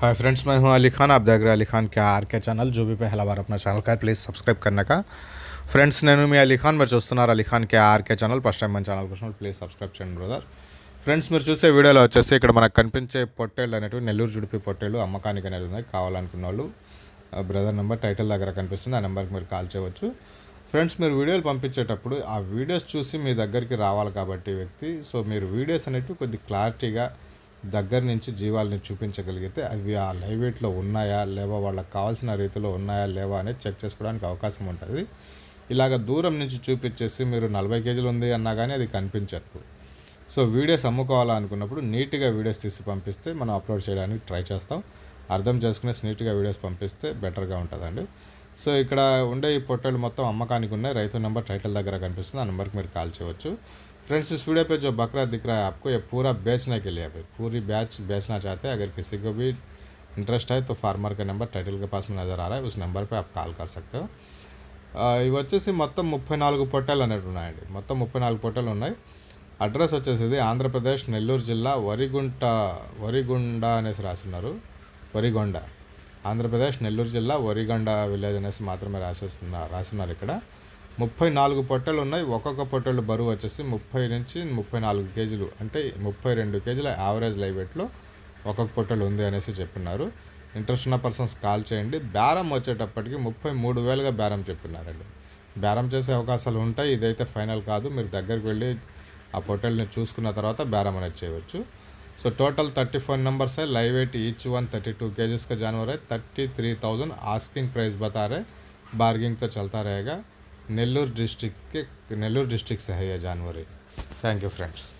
Hi friends मैं हूं अली खान आप देख रहे हैं अली खान के आर के ఛానల్ जो भी पहला बार अपना ఛానల్ का ప్లీజ్ సబ్స్క్రైబ్ करने का ఫ్రెండ్స్ నేను మీ అలీ ఖాన్ మీరు చూస్తున్నారు Ali Khan K RK channel first time మన ఛానల్ కోసం ప్లీజ్ సబ్స్క్రైబ్ చేయండి బ్రదర్ ఫ్రెండ్స్ మీరు చూసే వీడియోలో వచ్చేసి ఇక్కడ మనకు కనిపించే పొట్టేళ్ళు అనేటివి నెల్లూరు జుడిపి పొట్టేళ్ళు అమ్మకానికి అనేది ఉన్నాయి కావాలనుకున్న వాళ్ళు బ్రదర్ నెంబర్ టైటిల్ దగ్గర కనిపిస్తుంది ఆ నెంబర్కి మీరు కాల్ చేయవచ్చు ఫ్రెండ్స్ మీరు వీడియోలు పంపించేటప్పుడు ఆ వీడియోస్ చూసి మీ దగ్గరికి రావాలి కాబట్టి ఈ వ్యక్తి సో మీరు వీడియోస్ అనేటివి కొద్ది క్లారిటీగా దగ్గర నుంచి జీవాలని చూపించగలిగితే అవి ఆ లైవ్ వెయిట్లో ఉన్నాయా లేవా వాళ్ళకి కావాల్సిన రీతిలో ఉన్నాయా లేవా అనేది చెక్ చేసుకోవడానికి అవకాశం ఉంటుంది. ఇలాగ దూరం నుంచి చూపించేసి మీరు నలభై కేజీలు ఉంది అన్నా కానీ అది కనిపించదు. సో వీడియోస్ అమ్ముకోవాలనుకున్నప్పుడు నీట్గా వీడియోస్ తీసి పంపిస్తే మనం అప్లోడ్ చేయడానికి ట్రై చేస్తాం. అర్థం చేసుకునేసి నీట్గా వీడియోస్ పంపిస్తే బెటర్గా ఉంటుందండి. సో ఇక్కడ ఉండే ఈ పొట్టలు మొత్తం అమ్మకానికి ఉన్నాయి. రైతు నెంబర్ టైటిల్ దగ్గర కనిపిస్తుంది. ఆ నెంబర్కి మీరు కాల్ చేయవచ్చు. फ्रेंड्स इस वीडियो पे जो बकरा दिख रहा है आपको ये पूरा बेचने के लिए है पूरी बैच बेचना चाहते हैं अगर किसी को भी इंटरेस्ट है तो फार्मर का नंबर टाइटल के पास में नज़र आ रहा है उस नंबर पे आप కాల్ कर सकते हो ఆ, ఇవి వచ్చేసి మొత్తం ముప్పై నాలుగు పొట్టేలు అనేవి ఉన్నాయండి మొత్తం ముప్పై నాలుగు పొట్టేలు ఉన్నాయి అడ్రస్ వచ్చేసి ఇది ఆంధ్రప్రదేశ్ నెల్లూరు జిల్లా వరిగుంట వరిగుండ అనేసి రాస్తున్నారు వరిగొండ ఆంధ్రప్రదేశ్ నెల్లూరు జిల్లా వరిగొండ విలేజ్ అనేసి మాత్రమే రాసేస్తున్నారు రాస్తున్నారు ఇక్కడ ముప్పై నాలుగు పొట్టెలు ఉన్నాయి ఒక్కొక్క పొట్టెలు బరువు వచ్చేసి ముప్పై నుంచి ముప్పై నాలుగు కేజీలు అంటే ముప్పై రెండు కేజీల యావరేజ్ లైవ్ వెయిట్లో ఒక్కొక్క పొట్టెలు ఉంది అనేసి చెప్పున్నారు ఇంట్రెస్ట్ ఉన్న పర్సన్స్ కాల్ చేయండి బేరం వచ్చేటప్పటికి ముప్పై మూడు వేలుగా బేరం చెప్పినారండి బేరం చేసే అవకాశాలు ఉంటాయి ఇదైతే ఫైనల్ కాదు మీరు దగ్గరికి వెళ్ళి ఆ పొట్టెల్ని చూసుకున్న తర్వాత బేరం అనేది చేయవచ్చు so total thirty four numbers है live weight each one thirty two के का जानवर है thirty three thousand asking price बता रहे बार्गिंग तो चलता रहेगा नेल्लूर डिस्ट्रिक्ट के नेल्लूर डिस्ट्रिक्ट से है ये जानवर थैंक यू फ्रेंड्स